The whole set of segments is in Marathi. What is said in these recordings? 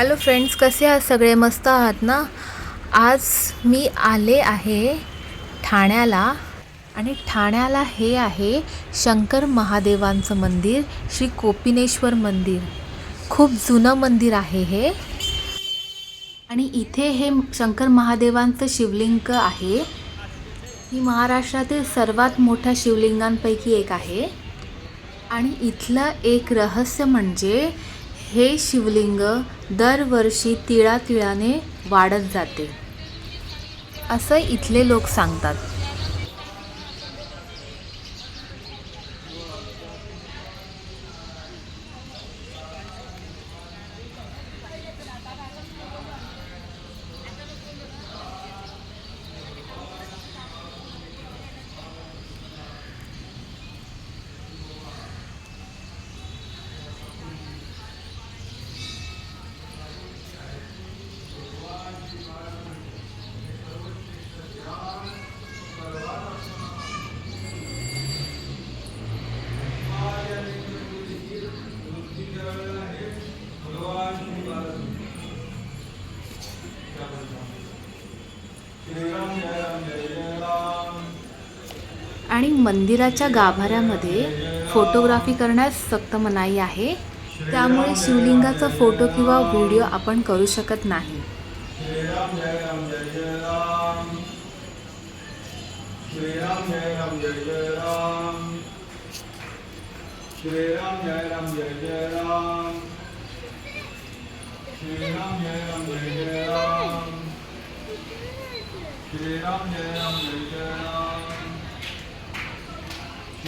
हॅलो फ्रेंड्स कसे आहात? सगळे मस्त आहात ना? आज मी आले आहे ठाण्याला आणि ठाण्याला हे आहे शंकर महादेवांचं मंदिर श्री कोपिनेश्वर मंदिर. खूप जुनं मंदिर आहे हे. आणि इथे हे शंकर महादेवांचं शिवलिंग आहे. ही महाराष्ट्रातील सर्वात मोठ्या शिवलिंगांपैकी एक आहे. आणि इथलं एक रहस्य म्हणजे हे शिवलिंग दरवर्षी तिळातिळाने वाढत जाते. असं इथले लोक सांगतात आणि मंदिराच्या गाभाऱ्यामध्ये फोटोग्राफी करण्यास सक्त मनाई आहे. त्यामुळे शिवलिंगाचा फोटो किंवा व्हिडिओ आपण करू शकत नाही. श्री राम जय राम जय जय राम।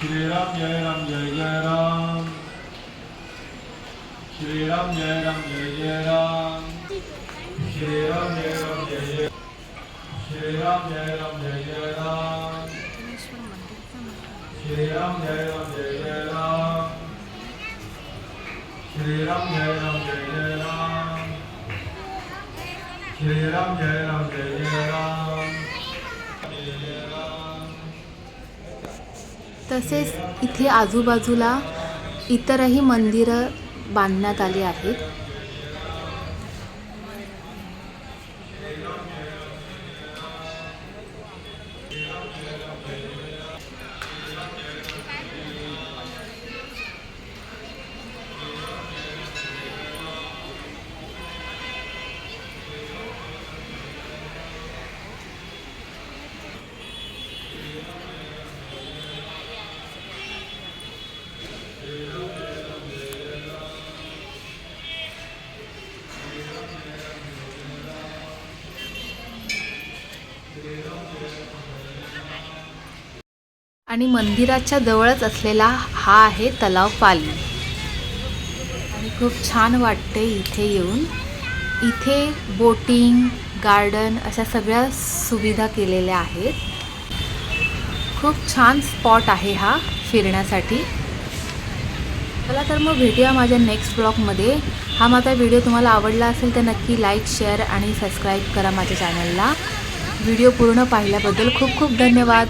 기레람 여예람 여예람 기레람 여예람 여예람 기레람 여예람 여예 기레람 여예람 여예람 기레람 여예람 여예람 기레람 여예람 여예람 기레람 여예람 여예람 तसेच इथे आजूबाजूला इतरही मंदिरं बांधण्यात आली आहेत. आणि मंदिराच्या जवळच असलेला हा आहे तलाव पाली. आणि खूप छान वाटते इथे येऊन. इथे बोटिंग गार्डन अशा सगळ्या सुविधा केलेल्या आहेत. खूप छान स्पॉट आहे हा फिरण्यासाठी. चला तर मग भेटूया माझ्या नेक्स्ट ब्लॉगमध्ये. हा माझा व्हिडिओ तुम्हाला आवडला असेल तर नक्की लाईक शेअर आणि सबस्क्राईब करा माझ्या चॅनलला. व्हिडिओ पूर्ण पाहिल्याबद्दल खूप खूप धन्यवाद.